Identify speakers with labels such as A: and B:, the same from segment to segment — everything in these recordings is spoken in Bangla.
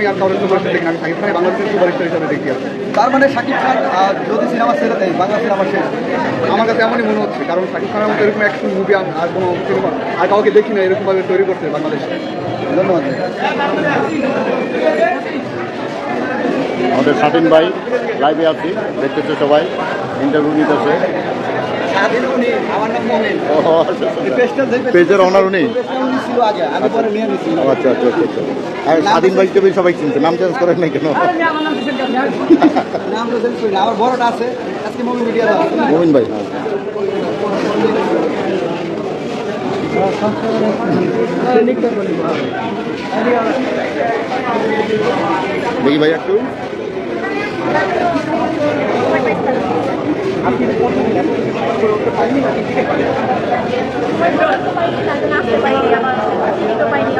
A: আমি আর কারোর সুপারস্টার দেখি আমি শাকিব খানের বাংলাদেশের সুপারস্টার হিসাবে দেখি
B: তার মানে শাকিব খান যদি সিনেমা ছেড়ে দেয় বাংলা সিনেমা শেষ
A: আমার কাছে এমনই মনে হচ্ছে। কারণ শাকিব খানের মতো এরকম অ্যাকশন মুভি আর কোনো সিনেমা আর কাউকে দেখি না এরকমভাবে তৈরি করছে বাংলাদেশে।
B: ধন্যবাদ।
C: আমাদের স্বাধীন ভাই লাইভে আছি। দেখতেছে সবাই। ইন্টারভিউ নিতেছে। পেজের অনার উনি? আচ্ছা আচ্ছা আচ্ছা। আর স্বাধীন ভাই হিসেবে সবাই চিনছে নাম চেঞ্জ করেন নাই কেন? মোমিন ভাই। দেখি ভাই একটু। पाहिजे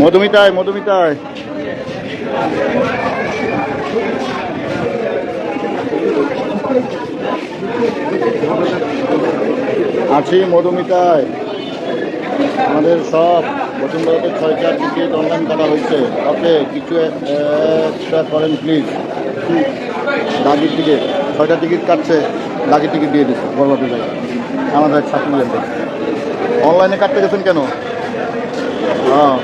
C: মধুমিতায় মধুমিতায় আছি মধুমিতায় আমাদের সব বসুন্ধরাতে ছয় চার টিকিট অনলাইন করা হয়েছে ওকে, কিছু একটা করেন প্লিজ দাগির টিকিট ছয়টা টিকিট কাটছে, দাগির টিকিট দিয়ে দিচ্ছে বরবাদে জায়গায়। আমাদের ছাত্র অনলাইনে কাটতে গেছেন কেন? হ্যাঁ।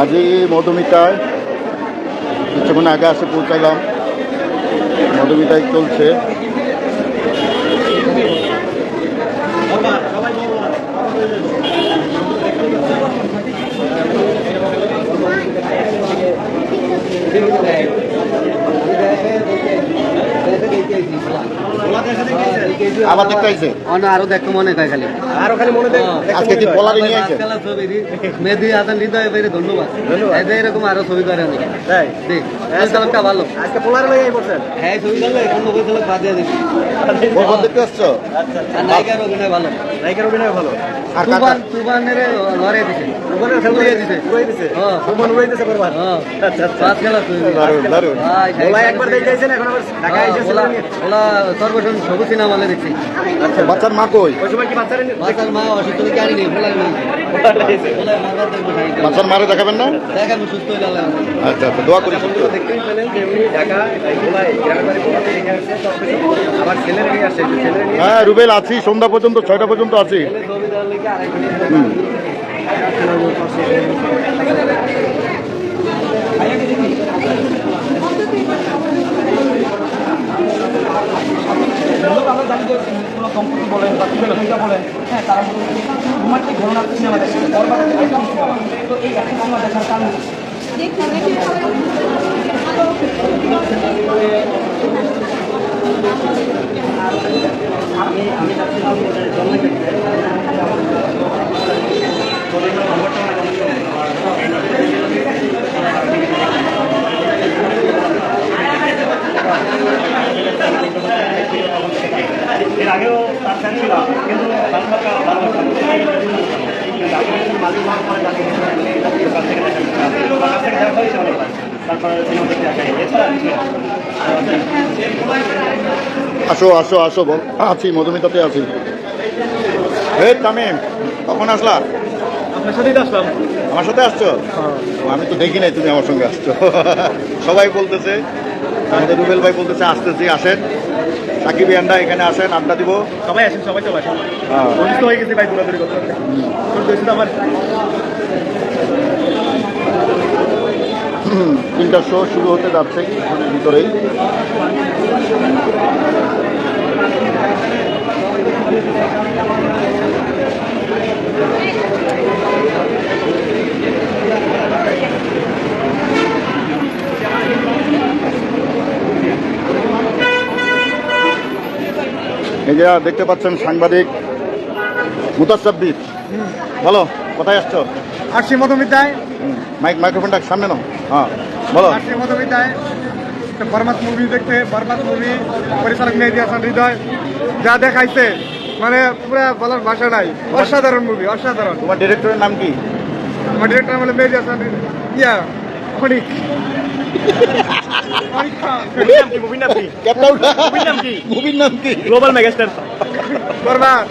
C: আজই মধুমিতায়, কিছুক্ষণ আগে আসে পৌঁছালাম। মধুমিতায় চলছে আবার দেখতে আইছে
B: অন্য আরও দেখো মনে হয় খালি।
A: আরও খালি মনে দেয়
C: আজকে কি পলারি নিয়ে আইছে?
B: আজকাল ছবি হৃদয় ভাই ধন্যবাদ। এই যে এরকম আরও ছবি করে অনেকে
A: তাই?
B: দেখ পরিচালকটা ভালো।
A: আজকে পোলার লেগে পড়ছেন
B: হ্যাঁ ছবি করলে অন্য পরিচালক বাদ দিয়ে দিবি।
C: বরবাদ দেখতে আসছো
B: নায়িকার অভিনয় ভালো।
A: নায়িকার অভিনয় ভালো।
C: আর
B: তুবান তুবানের লড়াই দিছে।
A: ওখানে
B: উড়িয়ে দিছে।
A: উড়াই দিছে।
B: হ্যাঁ।
A: সুমন উড়াই দিছে বরবাদ।
B: হ্যাঁ।
A: আচ্ছা আচ্ছা।
B: পাঁচ খেলা ছবি।
C: দারুণ দারুণ
B: ভাই,
A: একবার দেখে এখন আবার ঢাকা
B: হ্যাঁ,
A: আইছে
B: ওলা ওলা সর্বজন সবুজ সিনেমা দেখছি।
C: আচ্ছা বাচ্চার মা কই?
A: বাচ্চারা
C: মারে দেখাবেন না। আচ্ছা আচ্ছা দোয়া করি। হ্যাঁ রুবেল আছি। সন্ধ্যা পর্যন্ত ছয়টা পর্যন্ত আছি।
B: লেগে
C: হুম।
D: আমরা জানি যে কোনো দম্পতি বলেন বা হ্যাঁ তারা রোমান্টিক ঘটনা সিনেমা দেখে তো এই একই সিনেমা দেখার কারণে
E: আগেও তার ফ্যান ছিল কিন্তু তারপর মালিক হওয়ার পরে তাকে কাছ থেকে দেখা কাছ থেকে দেখা হয়েছে অনেকবার তারপরে সিনেমা দেখতে দেখা হয়
C: আসো আসো আসো বল। আছি মধুমিতাতে আছি। হে তামিম কখন আসলা?
D: আপনার সাথেই আসলাম।
C: আমার সাথে আসছো? আমি তো দেখি নাই তুমি আমার সঙ্গে আসছো। সবাই বলতেছে আমাদের রুবেল ভাই বলতেছে আসতেছি আসেন। সাকিব ইয়ান্ডা এখানে আসেন আড্ডা দিব।
D: সবাই আসেন সবাই চলে আসেন।
C: হ্যাঁ।
D: হয়ে গেছে ভাই দৌড়াদৌড়ি করতে আমার।
C: তিনটা শো শুরু হতে যাচ্ছে ভিতরেই। এই যে দেখতে পাচ্ছেন সাংবাদিক মুতাসাব্বির বলো কোথায় আসছো?
F: আসছি মধুমিতায়।
C: মাইক মাইক্রোফোনটা সামনে নাও। হ্যাঁ বলো।
F: আসছি মধুমিতায়। বরবাদ মুভি দেখতে বরবাদ মুভি পরিচালক মেহেদি হাসান হৃদয়। যা দেখাইছে মানে পুরো বলার ভাষা নাই। অসাধারণ মুভি অসাধারণ।
C: তোমার ডিরেক্টরের নাম কি?
F: আমার ডিরেক্টর বলে মেহেদি হাসান ইয়া। খনিক খনিক
D: মুভির নাম কি? মুভির নাম কি
C: মুভির নাম কি
D: গ্লোবাল মেগাস্টার
F: বরবাদ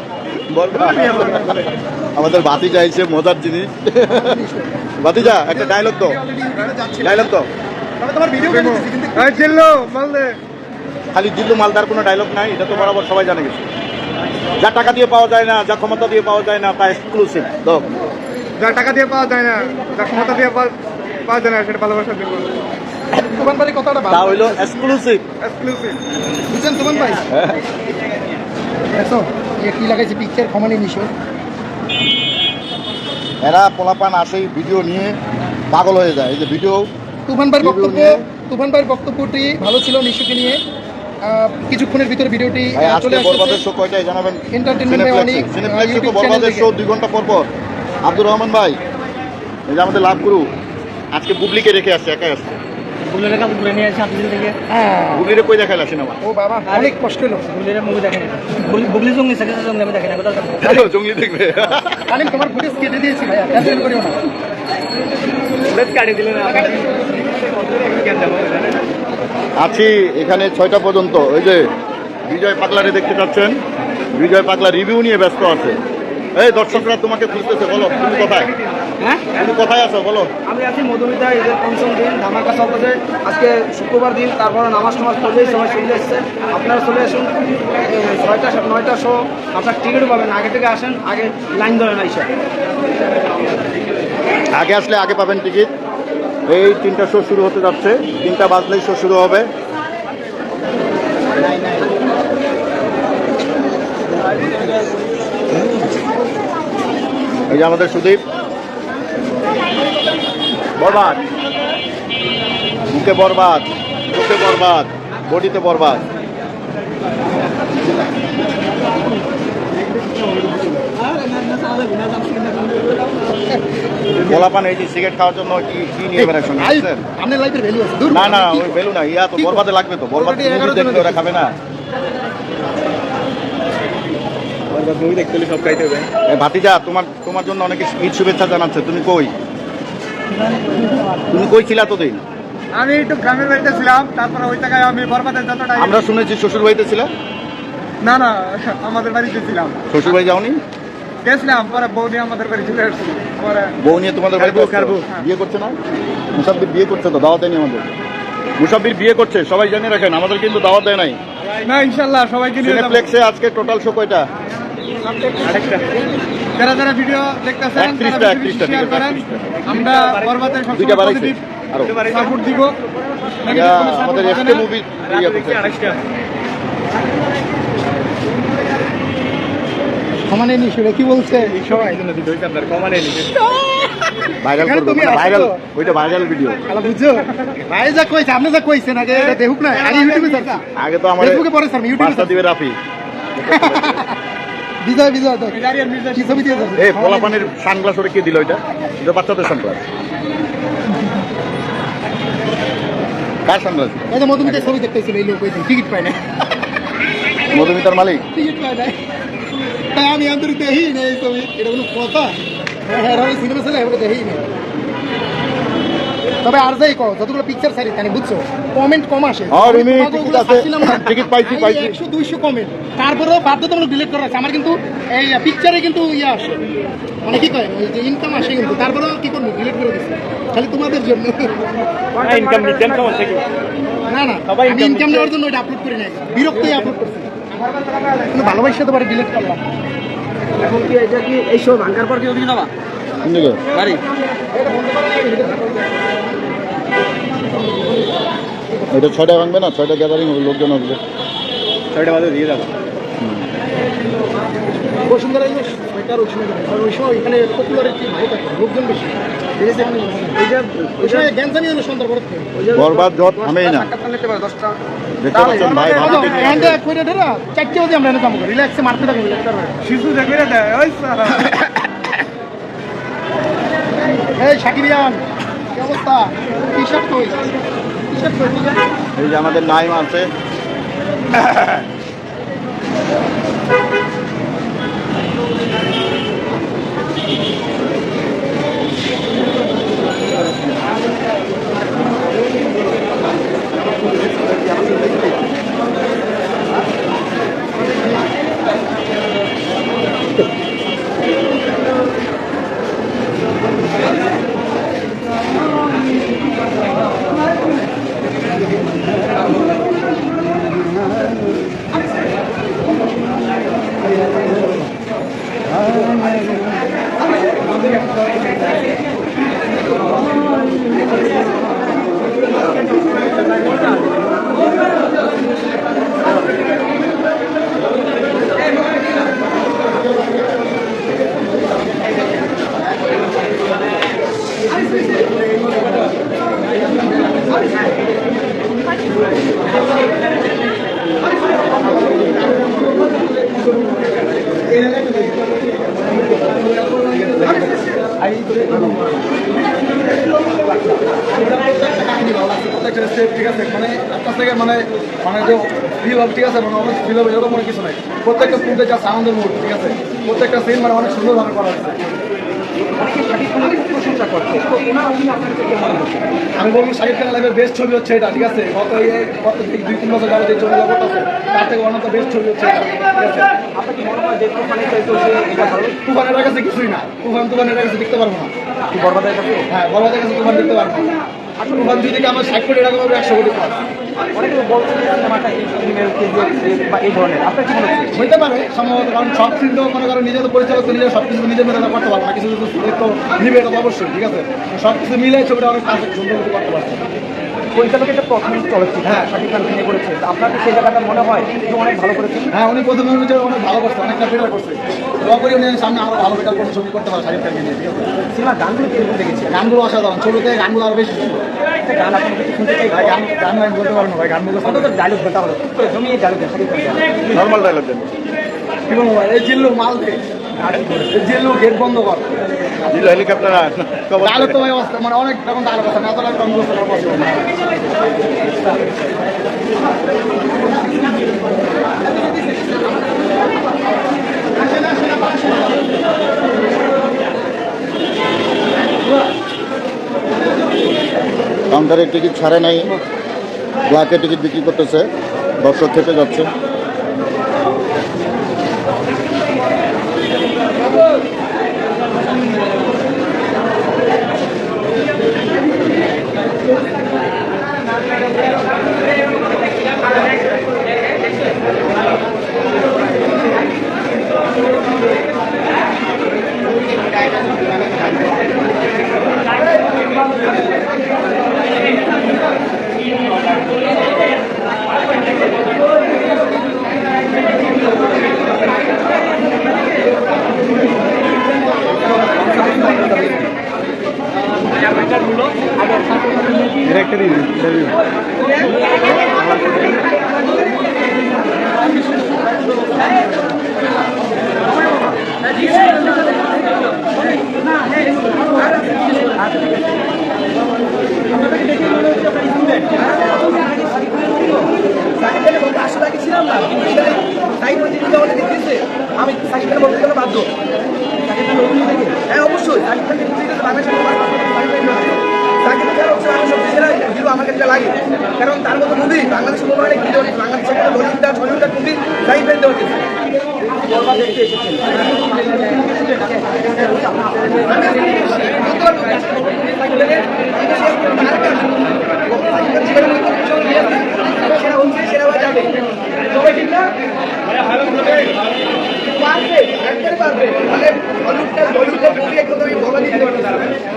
C: আমাদের বাতি চাইছে মজার জিনিস। বাতিজা একটা ডায়লগ তো ডায়লগ তো
F: চিল্লো
C: খালি জিল্লু মালদার কোনো ডায়লগ নাই এটা তো বরাবর সবাই জানে গেছে। যা টাকা দিয়ে পাওয়া যায় না যা ক্ষমতা দিয়ে পাওয়া যায় না তা এক্সক্লুসিভ তো
F: যা টাকা দিয়ে পাওয়া যায় না যা ক্ষমতা দিয়ে পাওয়া পাওয়া যায় সেটা ভালোবাসা দিব। তুমান ভাই কথাটা
C: তা হইল এক্সক্লুসিভ
F: এক্সক্লুসিভ বুঝছেন তুমান ভাই?
G: এসো কি লাগাইছে পিকচার কমানি নিশো
C: এরা পোলাপান আসেই ভিডিও নিয়ে পাগল হয়ে যায়। এই যে ভিডিও
G: তুফান ভাইয়ের বক্তব্য। তুফান ভাইয়ের বক্তব্যটি ভালো ছিল নিশুকে নিয়ে। আহ, কিছুক্ষণের ভিতরে ভিডিওটি
C: ভাই
G: আহ,
C: আজকে
G: চলে আসছে
C: শো কয়টায় জানাবেন?
G: Entertainment ভাই অনেক,
C: সিনেপ্লেক্সে তো বরবাদের শো ঘণ্টা পর পর। আব্দুর রহমান ভাই এই যে আমাদের লাভ গুরু। আজকে বুবলিকে রেখে আসছে একাই আসছে।
D: ঘুরে নিয়ে আসছে আপনাদের থেকে
C: বুবলিরে কই দেখাইলা সিনেমা?
G: ও বাবা অনেক কষ্ট হলো।
D: বুলের মুভি দেখেন বুবলি সঙ্গে সাকিব সঙ্গে আমি দেখেন কোথাও
C: জঙ্গলি দেখবে।
G: কালিম তোমার ফুটেজ কেটে দিয়েছি ভাইয়া টেনশন করিও না।
D: বেশ কাটিয়ে দিলেন
C: আছি এখানে ছয়টা পর্যন্ত। ওই যে বিজয় পাগলারে দেখতে পাচ্ছেন। বিজয় পাগলা রিভিউ নিয়ে ব্যস্ত আছে। এই দর্শকরা তোমাকে খুঁজতেছে বলো তুমি কোথায়?
A: হ্যাঁ?
C: তুমি কোথায় আছো? বলো।
A: আমি আছি মধুমিতা ঈদের পঞ্চম দিন ধামাকা চলতেছে আজকে শুক্রবার দিন তারপরে নামাজ টামাজ পড়লেই সবাই চলে এসছে। আপনারা চলে আসুন। ছয়টা নয়টা শো আপনার টিকিটও পাবেন আগে থেকে আসেন আগে লাইন ধরে না এসে।
C: আগে আসলে আগে পাবেন টিকিট। এই তিনটা শো শুরু হতে যাচ্ছে। তিনটা বাজলেই শো শুরু হবে। এই যে আমাদের সুদীপ। বরবাদ। মুখে বরবাদ চোখে বরবাদ বডিতে বরবাদ। গোলাপান এই যে সিগারেট খাওয়ার জন্য কি কি নিয়ে বেড়ার সঙ্গে?
G: আপনার লাইফের ভ্যালু আছে।
C: না না ওই না ইয়া তো বরবাদে লাগবে তো বরবাদ
G: Already
C: movie
G: 11 জন
C: দেখলে ওরা খাবে না
D: মুভি দেখতে হলে সব খাইতে হবে।
C: ভাতিজা তোমার তোমার জন্য অনেকে ঈদ শুভেচ্ছা জানাচ্ছে তুমি কই? তুমি কই ছিলা তো দিন
F: আমি একটু গ্রামের বাড়িতে ছিলাম তারপরে ওই জায়গায় আমি বরবাদের যতটা
C: আমরা শুনেছি শ্বশুর বাড়িতে ছিল?
F: না না আমাদের বাড়িতে ছিলাম।
C: শ্বশুর বাড়ি যাওনি?
F: গেছিলাম পরে বৌদি আমাদের বাড়ি চলে আসছি। পরে
C: বউ নিয়ে তোমাদের বাড়িতে
D: খারবো,
C: বিয়ে করছে না? মুসাব্বির বিয়ে করছে তো দাওয়াত দেয়নি আমাদের? মুসাব্বির বিয়ে করছে সবাই জানিয়ে রাখেন আমাদের কিন্তু দাওয়াত দেয় নাই।
F: না ইনশাল্লাহ সবাইকে নিয়ে
C: আজকে টোটাল শো কয়টা?
F: যারা যারা ভিডিও দেখতেছেন শেয়ার করেন। আমরা পজিটিভ সাপোর্ট দিব।
C: আমাদের এসকে
F: না।
C: মুভি
G: কি বলছে? সবাই
D: কমানে
C: ভাইরাল করব ভাইরাল ওইটা ভাইরাল ভিডিও
G: বুঝছ? ভাই যা কইছে আপনি যা কইছেন আগে এটা দেখুক না। আগে ইউটিউবে
C: আগে তো আমার
G: ফেসবুকে পরে স্যার ইউটিউবে
C: দিবে রাফি।
G: বিজয় বিজয় কি ছবি দিয়ে
C: এই পোলাপানের সানগ্লাস ওরে কে দিল এটা? এটা বাচ্চাদের সানগ্লাস। কার সানগ্লাস?
G: এটা যে মধুমিতা ছবি দেখতেছিল এই লোক কইছে টিকিট পায় না
C: মধুমিতার মালিক?
G: টিকিট পায় না তাই আমি আন্তরিক দেখি না এই ছবি। এটা কোনো কথা? হ্যাঁ হ্যাঁ সিনেমা ছেলে দেখি না তবে আর যাই কো যতগুলো পিকচার সারি তানি বুঝছ কমেন্ট কম আসে।
C: আর এমনি টিকিট আছে, টিকিট পাইছি, পাইছি।
G: একশো দুইশো কমেন্ট তারপরেও বাধ্যতামূলক ডিলিট করা আছে। আমার কিন্তু এই পিকচারে কিন্তু ইয়ে আসে। মানে কি কয় ওই যে ইনকাম আসে কিন্তু। তারপরেও কি করব ডিলিট করে দিচ্ছি খালি তোমাদের জন্য।
D: ইনকাম নিতেন কেমন থেকে
G: না না
D: সবাই
G: আমি ইনকাম নেওয়ার জন্য এটা আপলোড করি নাই। বিরক্তই আপলোড করছি। কিন্তু ভালোবাসা তো পারে ডিলিট করলাম।
A: এখন কি এটা কি এই শো ভাঙ্গার পর কি ওদিকে যাবা? গাড়ি
C: এটা ছয়টা ভাঙবে না? ছয়টা গ্যাদারিং হবে লোকজন আসবে।
D: ছয়টা বাজে দিয়ে যাব।
G: বসুন্ধরা ইউনিভার্স ওইটার ওই সময় ওই সময় এখানে পপুলারিটি ভালো থাকে লোকজন বেশি।
C: বরবাদ জট থামেই না। দেখতে পাচ্ছেন ভাই
G: চারটে আমরা কাম করি রিল্যাক্সে মারতে থাকব
F: শিশু দেখে দেয়।
G: এই শাকিরিয়ান কি অবস্থা? টি শার্ট কই? টি শার্ট কই
C: এই যে আমাদের নাইম আছে।
A: প্রত্যেকটা স্টেপ ঠিক আছে মানে আপনার থেকে মানে মানে যে ফিল ঠিক আছে মানে অনেক ফিল হবে এরকম কিছু নাই প্রত্যেকটা ফুটে যা সাউন্ডের মুড ঠিক আছে প্রত্যেকটা সিন মানে অনেক সুন্দরভাবে করা হয়েছে আমি বলব শাহিদ খান লাইভের বেস্ট ছবি হচ্ছে এটা ঠিক আছে? গত ইয়ে গত এই দুই তিন বছর যাবত এই ছবি জগৎ আছে তার থেকে অন্য বেস্ট ছবি হচ্ছে এটা তুফানের কাছে কিছুই না। তুফান তুফানের কাছে দেখতে পারব না। বরবাদের কাছে হ্যাঁ বরবাদের কাছে তুফান দেখতে পারব না। থেকে আমার ষাট কোটি টাকা পাবে একশো কোটি
D: অনেকে বলছে এই ফিল্মের বা এই ধরনের। আপনার কি মনে হচ্ছে?
A: হইতে পারে সম্ভবত কারণ সব তো মনে করো নিজের তো পরিচালক সব কিছু নিজে মেধা করতে পারবে না। কিছু তো নিবে এটা তো অবশ্যই ঠিক আছে? সব কিছু মিলে ছবিটা অনেক সুন্দর করতে পারছে।
D: পরিচালক এটা প্রথম চলচ্চিত্র
A: হ্যাঁ।
D: শাকিব খান তিনি করেছে আপনার সেই জায়গাটা মনে হয় যে অনেক ভালো করেছেন?
A: হ্যাঁ উনি প্রথমে অনুযায়ী অনেক ভালো করছে অনেকটা বেটার করছে। দোয়া করি উনি সামনে আরও ভালো বেটার কোনো ছবি করতে পারে শাহিদ খানকে নিয়ে। ঠিক
D: গানগুলো কীরকম দেখেছি
A: গানগুলো অসাধারণ। ছবিতে গানগুলো আরও বেশি সুন্দর।
D: গান আপনার কিছু শুনতে চাই
A: ভাই গান গান আমি বলতে পারব না ভাই গানগুলো
D: অন্তত ডায়লগ বলতে জমিয়ে ডায়লগ
C: নর্মাল ডায়লগ দেন।
A: কি বলব ভাই এই জিল্লু মাল দে। এই জিল্লু গেট বন্ধ কর
C: দিল হেলিকপ্টার
A: ডায়লগ তো ভাই অবস্থা মানে অনেক রকম ডায়লগ আছে না এত ডায়লগ আমি বলতে পারব না।
C: কাউন্টারে টিকিট ছাড়ে নাই ব্ল্যাকে টিকিট বিক্রি করতেছে দর্শক খেতে যাচ্ছে।
A: দেখতে এসেছেন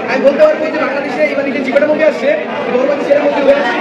A: আমি বলতে পারব যে বাংলাদেশে এবার নিজের জীবনের মধ্যে আসছে ভগবান সেরা মধ্যে হয়ে